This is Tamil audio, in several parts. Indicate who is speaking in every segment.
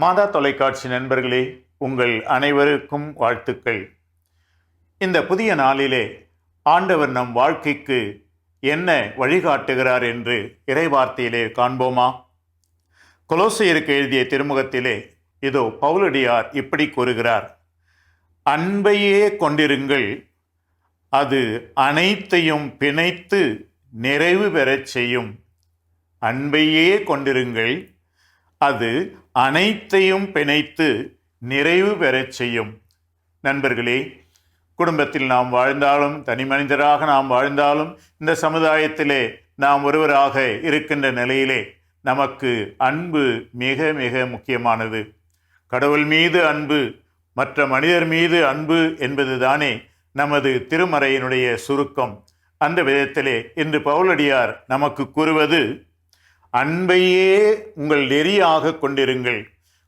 Speaker 1: மாதா தொலைக்காட்சி நண்பர்களே உங்கள் அனைவருக்கும் வாழ்த்துக்கள். இந்த புதிய நாளிலே ஆண்டவர் நம் வாழ்க்கைக்கு என்ன வழிகாட்டுகிறார் என்று இறைவார்த்தையிலே காண்போமா? கொலோசையருக்கு எழுதிய திருமுகத்திலே இதோ பவுலடியார் இப்படி கூறுகிறார் அன்பையே கொண்டிருங்கள் அது அனைத்தையும் பிணைத்து நிறைவு பெறச் செய்யும். அன்பையே கொண்டிருங்கள் அது அனைத்தையும் பிணைத்து நிறைவு பெறச் செய்யும். நண்பர்களே குடும்பத்தில் நாம் வாழ்ந்தாலும் தனி மனிதராக நாம் வாழ்ந்தாலும் இந்த சமுதாயத்திலே நாம் ஒருவராக இருக்கின்ற நிலையிலே நமக்கு அன்பு மிக மிக முக்கியமானது. கடவுள் மீது அன்பு மற்ற மனிதர் மீது அன்பு என்பதுதானே நமது திருமறையினுடைய சுருக்கம். அந்த விதத்திலே இன்று பவுலடியார் நமக்கு கூறுவது அன்பையே உங்கள் நெறியாக கொண்டிருங்கள்.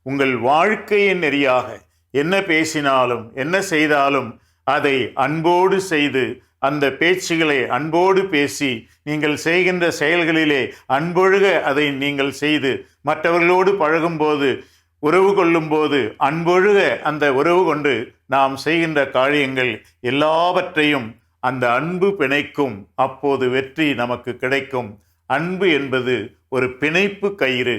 Speaker 1: உங்கள் வாழ்க்கையின் நெறியாக என்ன பேசினாலும் என்ன செய்தாலும் அதை அன்போடு செய்து அந்த பேச்சுகளை அன்போடு பேசி நீங்கள் செய்கின்ற செயல்களிலே அன்பொழுக அதை நீங்கள் செய்து மற்றவர்களோடு பழகும்போது உறவு கொள்ளும்போது அன்பொழுக அந்த உறவு கொண்டு நாம் செய்கின்ற காரியங்கள் எல்லாவற்றையும் அந்த அன்பு பிணைக்கும் அப்போது வெற்றி நமக்கு கிடைக்கும். அன்பு என்பது ஒரு பிணைப்பு கயிறு.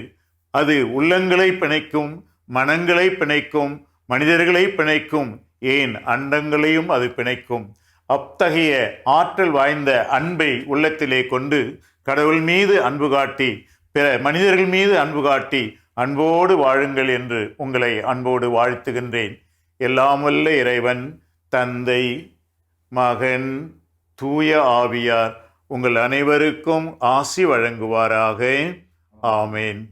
Speaker 1: அது உள்ளங்களை பிணைக்கும் மனங்களை பிணைக்கும் மனிதர்களை பிணைக்கும் ஏன் அண்டங்களையும் அது பிணைக்கும். அத்தகைய ஆற்றல் வாய்ந்த அன்பை உள்ளத்திலே கொண்டு கடவுள் மீது அன்பு காட்டி பிற மனிதர்கள் மீது அன்பு காட்டி அன்போடு வாழுங்கள் என்று உங்களை அன்போடு வாழ்த்துகின்றேன். எல்லாம் வல்ல இறைவன் தந்தை மகன் தூய ஆவியார் உங்கள் அனைவருக்கும் ஆசி வழங்குவாராக. ஆமேன்.